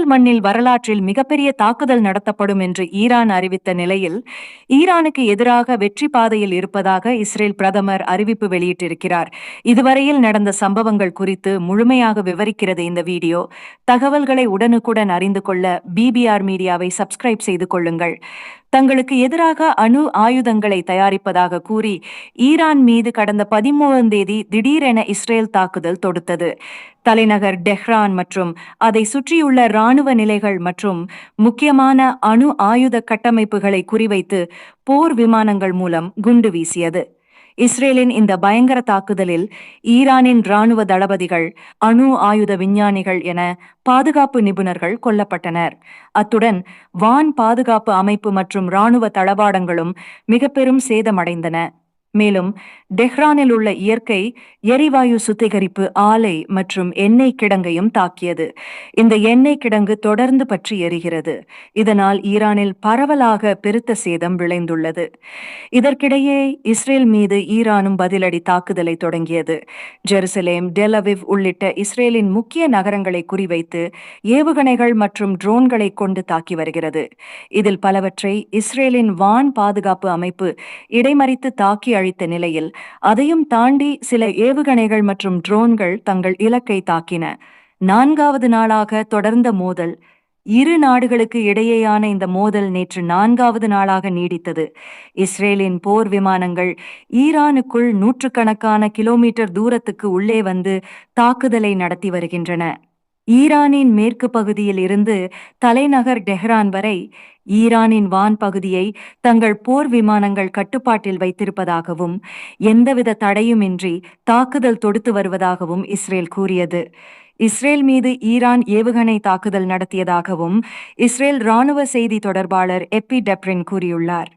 Israel மண்ணில் வரலாற்றில் மிகப்பெரிய தாக்குதல் நடத்தப்படும் என்று ஈரான் அறிவித்த நிலையில் ஈரானுக்கு எதிராக வெற்றி பாதையில் இருப்பதாக இஸ்ரேல் பிரதமர் அறிவிப்பு வெளியிட்டிருக்கிறார். இதுவரையில் நடந்த சம்பவங்கள் குறித்து முழுமையாக விவரிக்கிறது இந்த வீடியோ. தகவல்களை உடனுக்குடன் அறிந்து கொள்ள பிபிஆர் மீடியாவை சப்ஸ்கிரைப் செய்து கொள்ளுங்கள். தங்களுக்கு எதிராக அணு ஆயுதங்களை தயாரிப்பதாக கூறி ஈரான் மீது கடந்த பதிமூன்றாம் தேதி திடீரென இஸ்ரேல் தாக்குதல் தொடுத்தது. தலைநகர் டெஹ்ரான் மற்றும் அதை சுற்றியுள்ள இராணுவ நிலைகள் மற்றும் முக்கியமான அணு ஆயுத கட்டமைப்புகளை குறிவைத்து போர் விமானங்கள் மூலம் குண்டு வீசியது. இஸ்ரேலின் இந்த பயங்கர தாக்குதலில் ஈரானின் இராணுவ தளபதிகள் அணு ஆயுத விஞ்ஞானிகள் என பாதுகாப்பு நிபுணர்கள் கொல்லப்பட்டனர். அத்துடன் வான் பாதுகாப்பு அமைப்பு மற்றும் இராணுவ தளவாடங்களும் மிக பெரும் சேதமடைந்தன. மேலும் டெஹ்ரானில் உள்ள இயற்கை எரிவாயு சுத்திகரிப்பு ஆலை மற்றும் எண்ணெய் கிடங்கையும் தாக்கியது. இந்த எண்ணெய் கிடங்கு தொடர்ந்து பற்றி எரிகிறது. இதனால் ஈரானில் பரவலாக பெருத்த சேதம் விளைந்துள்ளது. இதற்கிடையே இஸ்ரேல் மீது ஈரானும் பதிலடி தாக்குதலை தொடங்கியது. ஜெருசலேம் டெலவிவ் உள்ளிட்ட இஸ்ரேலின் முக்கிய நகரங்களை குறிவைத்து ஏவுகணைகள் மற்றும் ட்ரோன்களை கொண்டு தாக்கி வருகிறது. இதில் பலவற்றை இஸ்ரேலின் வான் பாதுகாப்பு அமைப்பு இடைமறித்து தாக்கி அழித்த நிலையில் அதையும் தாண்டி சில ஏவுகணைகள் மற்றும் ட்ரோன்கள் தங்கள் இலக்கை தாக்கின. நான்காவது நாளாக தொடர்ந்த மோதல். இரு நாடுகளுக்கு இடையேயான இந்த மோதல் நேற்று நான்காவது நாளாக நீடித்தது. இஸ்ரேலின் போர் விமானங்கள் ஈரானுக்குள் நூற்றுக்கணக்கான கிலோமீட்டர் தூரத்துக்கு உள்ளே வந்து தாக்குதலை நடத்தி வருகின்றன. ஈரானின் மேற்கு பகுதியில் இருந்து தலைநகர் டெஹ்ரான் வரை ஈரானின் வான் பகுதியை தங்கள் போர் விமானங்கள் கட்டுப்பாட்டில் வைத்திருப்பதாகவும் எந்தவித தடையுமின்றி தாக்குதல் தொடுத்து வருவதாகவும் இஸ்ரேல் கூறியது. இஸ்ரேல் மீது ஈரான் ஏவுகணை தாக்குதல் நடத்தியதாகவும் இஸ்ரேல் ராணுவ செய்தி தொடர்பாளர் எப்பி டெப்ரின் கூறியுள்ளார்.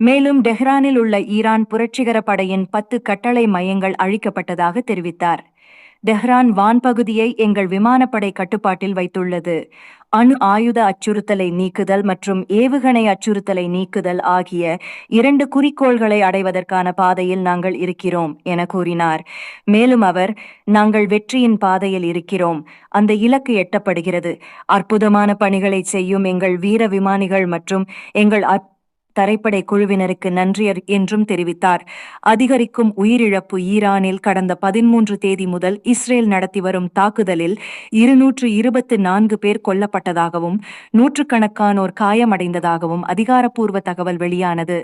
மேலும் டெஹ்ரானில் உள்ள ஈரான் புரட்சிகர படையின் பத்து கட்டளை மையங்கள் அழிக்கப்பட்டதாக தெரிவித்தார். டெஹ்ரான் வான்பகுதியை எங்கள் விமானப்படை கட்டுப்பாட்டில் வைத்துள்ளது. அணு ஆயுத அச்சுறுத்தலை நீக்குதல் மற்றும் ஏவுகணை அச்சுறுத்தலை நீக்குதல் ஆகிய இரண்டு குறிக்கோள்களை அடைவதற்கான பாதையில் நாங்கள் இருக்கிறோம் என கூறினார். மேலும் அவர் நாங்கள் வெற்றியின் பாதையில் இருக்கிறோம். அந்த இலக்கு எட்டப்படுகிறது. அற்புதமான பணிகளை செய்யும் எங்கள் வீர விமானிகள் மற்றும் எங்கள் தரைப்படை குழுவினருக்கு நன்றி என்றும் தெரிவித்தார். அதிகரிக்கும் உயிரிழப்பு ஈரானில் கடந்த பதிமூன்று தேதி முதல் இஸ்ரேல் நடத்தி வரும் தாக்குதலில் இருநூற்று இருபத்து நான்கு பேர் கொல்லப்பட்டதாகவும் நூற்றுக்கணக்கானோர் காயமடைந்ததாகவும் அதிகாரப்பூர்வ தகவல் வெளியானது.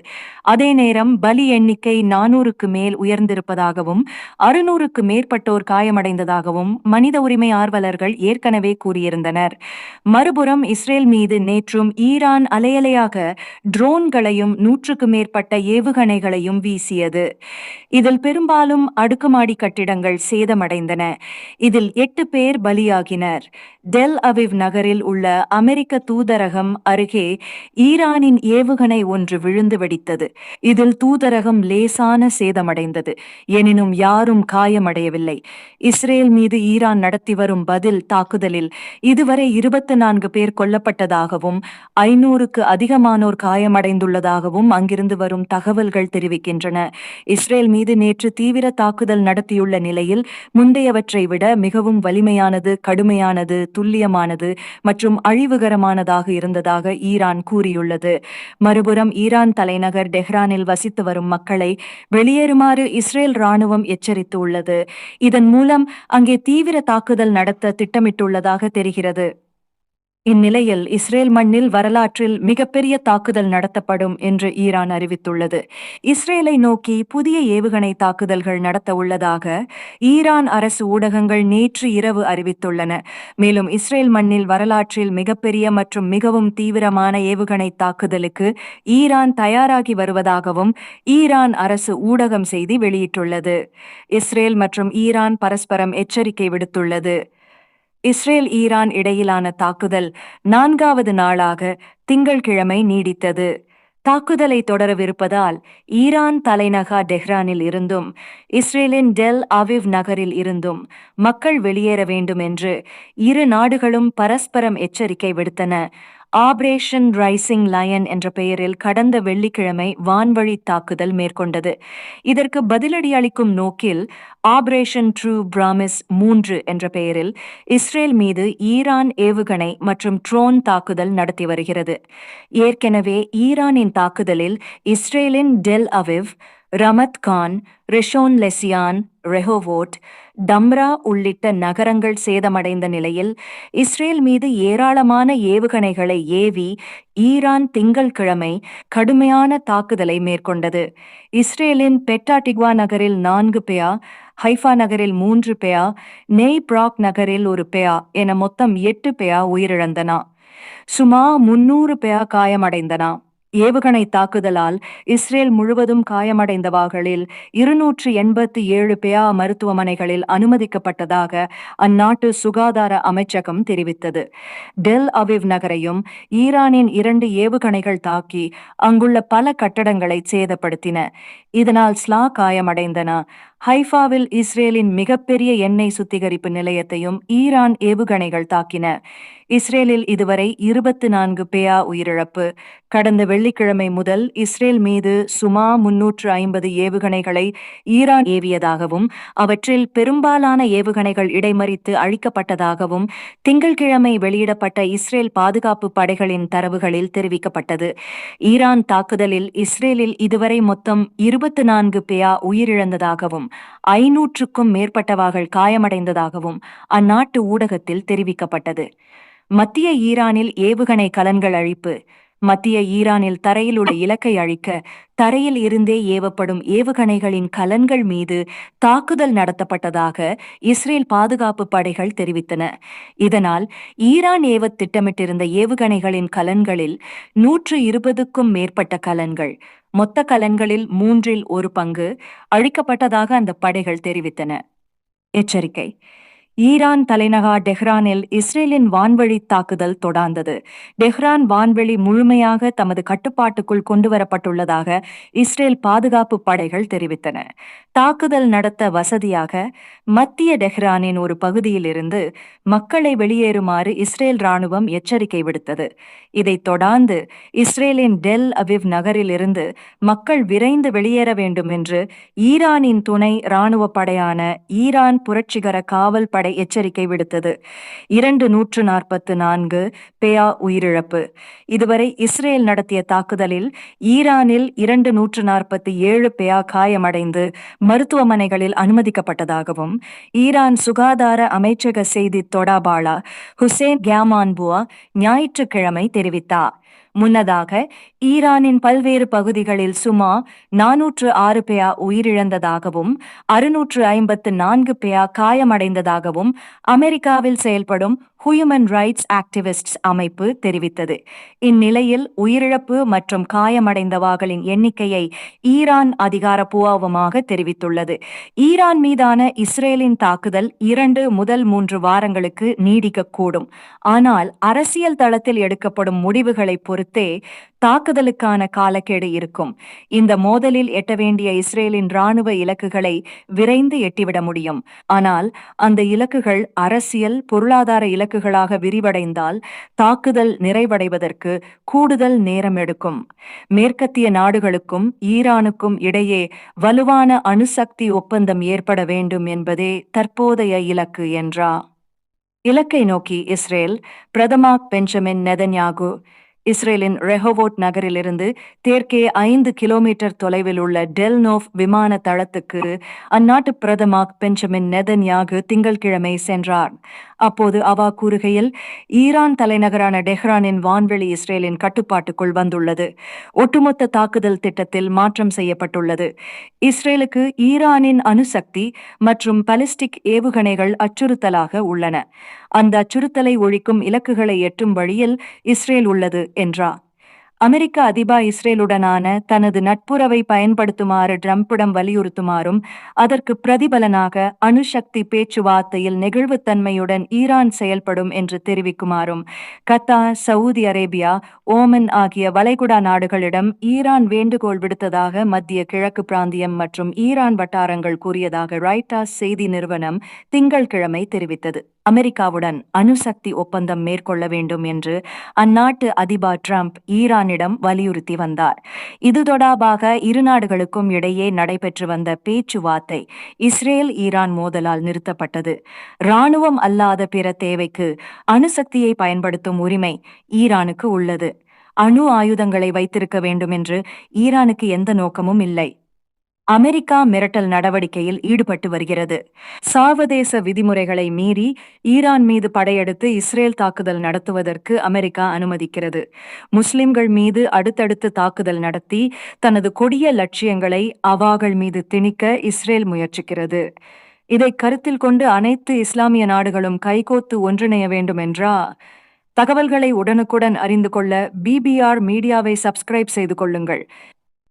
அதே நேரம் பலி எண்ணிக்கை நானூறுக்கு மேல் உயர்ந்திருப்பதாகவும் அறுநூறுக்கு மேற்பட்டோர் காயமடைந்ததாகவும் மனித உரிமை ஆர்வலர்கள் ஏற்கனவே கூறியிருந்தனர். மறுபுறம் இஸ்ரேல் மீது நேற்றும் ஈரான் அலையலையாக ட்ரோன்கள் ட்ரோன்களையும் நூற்றுக்கு மேற்பட்ட ஏவுகணைகளையும் வீசியது. இதில் பெரும்பாலும் அடுக்குமாடி கட்டிடங்கள் சேதமடைந்தன. இதில் எட்டு பேர் பலியாகினர். டெல் அவிவ் நகரில் உள்ள அமெரிக்க தூதரகம் அருகே ஈரானின் ஏவுகணை ஒன்று விழுந்து வெடித்தது. இதில் தூதரகம் லேசான சேதமடைந்தது. எனினும் யாரும் காயமடையவில்லை. இஸ்ரேல் மீது ஈரான் நடத்தி வரும் பதில் தாக்குதலில் இதுவரை இருபத்தி நான்கு பேர் கொல்லப்பட்டதாகவும் ஐநூறுக்கு அதிகமானோர் காயமடைந்துள்ள காயமடைந்துள்ளதாகவும் அங்கிருந்து வரும் தகவல்கள் தெரிவிக்கின்றன. இஸ்ரேல் மீது நேற்று தீவிர தாக்குதல் நடத்தியுள்ள நிலையில் முந்தையவற்றை விட மிகவும் வலிமையானது கடுமையானது துல்லியமானது மற்றும் அழிவுகரமானதாக இருந்ததாக ஈரான் கூறியுள்ளது. மறுபுறம் ஈரான் தலைநகர் டெஹ்ரானில் வசித்து வரும் மக்களை வெளியேறுமாறு இஸ்ரேல் ராணுவம் எச்சரித்துள்ளது. இதன் மூலம் அங்கே தீவிர தாக்குதல் நடத்த திட்டமிட்டுள்ளதாக தெரிகிறது. இந்நிலையில் இஸ்ரேல் மண்ணில் வரலாற்றில் மிகப்பெரிய தாக்குதல் நடத்தப்படும் என்று ஈரான் அறிவித்துள்ளது. இஸ்ரேலை நோக்கி புதிய ஏவுகணை தாக்குதல்கள் நடத்த உள்ளதாக ஈரான் அரசு ஊடகங்கள் நேற்று இரவு அறிவித்துள்ளன. மேலும் இஸ்ரேல் மண்ணில் வரலாற்றில் மிகப்பெரிய மற்றும் மிகவும் தீவிரமான ஏவுகணை தாக்குதலுக்கு ஈரான் தயாராகி வருவதாகவும் ஈரான் அரசு ஊடகம் செய்தி வெளியிட்டுள்ளது. இஸ்ரேல் மற்றும் ஈரான் பரஸ்பரம் எச்சரிக்கை விடுத்துள்ளது. இஸ்ரேல் ஈரான் இடையிலான தாக்குதல் நான்காவது நாளாக திங்கள்கிழமை நீடித்தது. தாக்குதலை தொடரவிருப்பதால் ஈரான் தலைநகர் டெஹ்ரானில் இருந்தும் இஸ்ரேலின் டெல் அவிவ் நகரில் இருந்தும் மக்கள் வெளியேற வேண்டும் என்று இரு நாடுகளும் பரஸ்பரம் எச்சரிக்கை விடுத்தன. ஆபரேஷன் ரைசிங் லயன் என்ற பெயரில் கடந்த வெள்ளிக்கிழமை வான்வழி தாக்குதல் மேற்கொண்டது. இதற்கு பதிலடி அளிக்கும் நோக்கில் ஆபரேஷன் ட்ரூ பிராமிஸ் மூன்று என்ற பெயரில் இஸ்ரேல் மீது ஈரான் ஏவுகணை மற்றும் ட்ரோன் தாக்குதல் நடத்தி வருகிறது. ஏற்கனவே ஈரானின் தாக்குதலில் இஸ்ரேலின் Tel Aviv Ramat Gan Rishon LeZion Rehovot Tamra உள்ளிட்ட நகரங்கள் சேதமடைந்த நிலையில் இஸ்ரேல் மீது ஏராளமான ஏவுகணைகளை ஏவி ஈரான் திங்கள்கிழமை கடுமையான தாக்குதலை மேற்கொண்டது. இஸ்ரேலின் பெட்டாடிக்வா நகரில் நான்கு பெயா ஹைஃபா நகரில் மூன்று பெயா நெய் பிராக் நகரில் ஒரு பெயா என மொத்தம் எட்டு பெயா உயிரிழந்தன. சுமா முன்னூறு பெயா காயமடைந்தன. ஏவுகணை தாக்குதலால் இஸ்ரேல் முழுவதும் காயமடைந்தவர்களில் இருநூற்று எண்பத்தி ஏழு பேயா மருத்துவமனைகளில் அனுமதிக்கப்பட்டதாக அந்நாட்டு சுகாதார அமைச்சகம் தெரிவித்தது. டெல் அவிவ் நகரையும் ஈரானின் இரண்டு ஏவுகணைகள் தாக்கி அங்குள்ள பல கட்டடங்களை சேதப்படுத்தின. இதனால் ஸ்லா காயமடைந்தன. ஹைஃபாவில் இஸ்ரேலின் மிகப்பெரிய எண்ணெய் சுத்திகரிப்பு நிலையத்தையும் ஈரான் ஏவுகணைகள் தாக்கின. இஸ்ரேலில் இதுவரை இருபத்து நான்கு பேயா உயிரிழப்பு. கடந்த வெள்ளிக்கிழமை முதல் இஸ்ரேல் மீது சுமா முன்னூற்று ஐம்பது ஏவுகணைகளை ஈரான் ஏவியதாகவும் அவற்றில் பெரும்பாலான ஏவுகணைகள் இடைமறித்து அழிக்கப்பட்டதாகவும் திங்கள்கிழமை வெளியிடப்பட்ட இஸ்ரேல் பாதுகாப்பு படைகளின் தரவுகளில் தெரிவிக்கப்பட்டது. ஈரான் தாக்குதலில் இஸ்ரேலில் இதுவரை மொத்தம் இருபத்து நான்கு பேயா உயிரிழந்ததாகவும் ஐநூற்றுக்கும் மேற்பட்டவர்கள் காயமடைந்ததாகவும் அந்நாட்டு ஊடகத்தில் தெரிவிக்கப்பட்டது. மத்திய ஈரானில் ஏவுகணை கலன்கள் அழிப்பு. மத்திய ஈரானில் தரையில் உள்ள இலக்கை அழிக்க தரையில் இருந்தே ஏவப்படும் ஏவுகணைகளின் கலன்கள் மீது தாக்குதல் நடத்தப்பட்டதாக இஸ்ரேல் பாதுகாப்பு படைகள் தெரிவித்தன. இதனால் ஈரான் ஏவ திட்டமிட்டிருந்த ஏவுகணைகளின் கலன்களில் நூற்று இருபதுக்கும் மேற்பட்ட கலன்கள் மொத்த கலன்களில் மூன்றில் ஒரு பங்கு அழிக்கப்பட்டதாக அந்த படைகள் தெரிவித்தன. எச்சரிக்கை. ஈரான் தலைநகர் டெஹ்ரானில் இஸ்ரேலின் வான்வழி தாக்குதல் தொடர்ந்தது டெஹ்ரான் வான்வெளி முழுமையாக தமது கட்டுப்பாட்டுக்குள் கொண்டுவரப்பட்டுள்ளதாக இஸ்ரேல் பாதுகாப்பு படைகள் தெரிவித்தன. தாக்குதல் நடத்த வசதியாக மத்திய டெஹ்ரானின் ஒரு பகுதியிலிருந்து மக்களை வெளியேறுமாறு இஸ்ரேல் ராணுவம் எச்சரிக்கை விடுத்தது. இதைத் தொடர்ந்து இஸ்ரேலின் டெல் அவிவ் நகரிலிருந்து மக்கள் விரைந்து வெளியேற வேண்டும் என்று ஈரானின் துணை ராணுவ படையான ஈரான் புரட்சிகர காவல் படை எச்சரிக்கை விடுத்தது. இரண்டு நூற்று நாற்பத்து நான்கு பேயா உயிரிழப்பு. இதுவரை இஸ்ரேல் நடத்திய தாக்குதலில் ஈரானில் இரண்டு நூற்று நாற்பத்தி ஏழு பேயா காயமடைந்து மருத்துவமனைகளில் அனுமதிக்கப்பட்டதாகவும் ஈரான் சுகாதார அமைச்சக செய்தி தொடர்பாளர் ஹுசேன் கியாமான்புவா ஞாயிற்றுக்கிழமை தெரிவித்தார். முன்னதாக ஈரானின் பல்வேறு பகுதிகளில் சுமா நானூற்று ஆறு பேயா உயிரிழந்ததாகவும் அறுநூற்று ஐம்பத்து நான்கு பேயா காயமடைந்ததாகவும் அமெரிக்காவில் செயல்படும் ஹியூமன் ரைட்ஸ் ஆக்டிவிஸ்ட்ஸ் அமைப்பு தெரிவித்தது. இந்நிலையில் உயிரிழப்பு மற்றும் காயமடைந்தவாகளின் எண்ணிக்கையை ஈரான் அதிகாரப்பூர்வமாக தெரிவித்துள்ளது. ஈரான் மீதான இஸ்ரேலின் தாக்குதல் இரண்டு முதல் மூன்று வாரங்களுக்கு நீடிக்கக்கூடும். ஆனால் அரசியல் தளத்தில் எடுக்கப்படும் முடிவுகளை பொறுத்தே தாக்குதலுக்கான காலக்கெடு இருக்கும். இந்த மோதலில் எட்ட வேண்டிய இஸ்ரேலின் ராணுவ இலக்குகளை விரைந்து எட்டிவிட முடியும். ஆனால் அந்த இலக்குகள் அரசியல் பொருளாதார இலக்குகளாக விரிவடைந்தால் தாக்குதல் நிறைவடைவதற்கு கூடுதல் நேரம் எடுக்கும். மேற்கத்திய நாடுகளுக்கும் ஈரானுக்கும் இடையே வலுவான அணுசக்தி ஒப்பந்தம் ஏற்பட வேண்டும் என்பதே தற்போதைய இலக்கு என்றா? இலக்கை நோக்கி இஸ்ரேல் பிரதமா பெஞ்சமின் நெதன்யாகு இஸ்ரேலின் ரெஹோவோட் நகரிலிருந்து தெற்கே ஐந்து கிலோமீட்டர் தொலைவில் உள்ள டெல்னோவ் விமான தளத்துக்கு அந்நாட்டு பிரதமர் பெஞ்சமின் நெதன்யாகு திங்கள்கிழமை சென்றார். அப்போது அவா கூறுகையில் ஈரான் தலைநகரான டெஹ்ரானின் வான்வெளி இஸ்ரேலின் கட்டுப்பாட்டுக்குள் வந்துள்ளது. ஒட்டுமொத்த தாக்குதல் திட்டத்தில் மாற்றம் செய்யப்பட்டுள்ளது. இஸ்ரேலுக்கு ஈரானின் அணுசக்தி மற்றும் பலிஸ்டிக் ஏவுகணைகள் அச்சுறுத்தலாக உள்ளன. அந்த அச்சுறுத்தலை ஒழிக்கும் இலக்குகளை எட்டும் வழியில் இஸ்ரேல் உள்ளது என்றார். அமெரிக்க அதிபா இஸ்ரேலுடனான தனது நட்புறவை பயன்படுத்துமாறு ட்ரம்பிடம் வலியுறுத்துமாறும் அதற்கு பிரதிபலனாக அணுசக்தி பேச்சுவார்த்தையில் நெகிழ்வுத்தன்மையுடன் ஈரான் செயல்படும் என்று தெரிவிக்குமாறும் கத்தார் சவுதி அரேபியா ஓமன் ஆகிய வளைகுடா நாடுகளிடம் ஈரான் வேண்டுகோள் விடுத்ததாக மத்திய கிழக்கு பிராந்தியம் மற்றும் ஈரான் வட்டாரங்கள் கூறியதாக ரைட்டாஸ் செய்தி நிறுவனம் திங்கள்கிழமை தெரிவித்தது. அமெரிக்காவுடன் அணுசக்தி ஒப்பந்தம் மேற்கொள்ள வேண்டும் என்று அந்நாட்டு அதிபர் ட்ரம்ப் ஈரானிடம் வலியுறுத்தி வந்தார். இது தொடர்பாக இரு நாடுகளுக்கும் இடையே நடைபெற்று வந்த பேச்சுவார்த்தை இஸ்ரேல் ஈரான் மோதலால் நிறுத்தப்பட்டது. இராணுவம் அல்லாத பிற தேவைக்கு அணுசக்தியை பயன்படுத்தும் உரிமை ஈரானுக்கு உள்ளது. அணு ஆயுதங்களை வைத்திருக்க வேண்டும் என்று ஈரானுக்கு எந்த நோக்கமும் இல்லை. அமெரிக்கா மிரட்டல் நடவடிக்கையில் ஈடுபட்டு வருகிறது. சர்வதேச விதிமுறைகளை மீறி ஈரான் மீது படையெடுத்து இஸ்ரேல் தாக்குதல் நடத்துவதற்கு அமெரிக்கா அனுமதிக்கிறது. முஸ்லிம்கள் மீது அடுத்தடுத்து தாக்குதல் நடத்தி தனது கொடிய லட்சியங்களை அவாகள் மீது திணிக்க இஸ்ரேல் முயற்சிக்கிறது. இதை கருத்தில் கொண்டு அனைத்து இஸ்லாமிய நாடுகளும் கைகோத்து ஒன்றிணைய வேண்டும் என்றா? தகவல்களை உடனுக்குடன் அறிந்து கொள்ள பிபிஆர் மீடியாவை சப்ஸ்கிரைப் செய்து கொள்ளுங்கள்.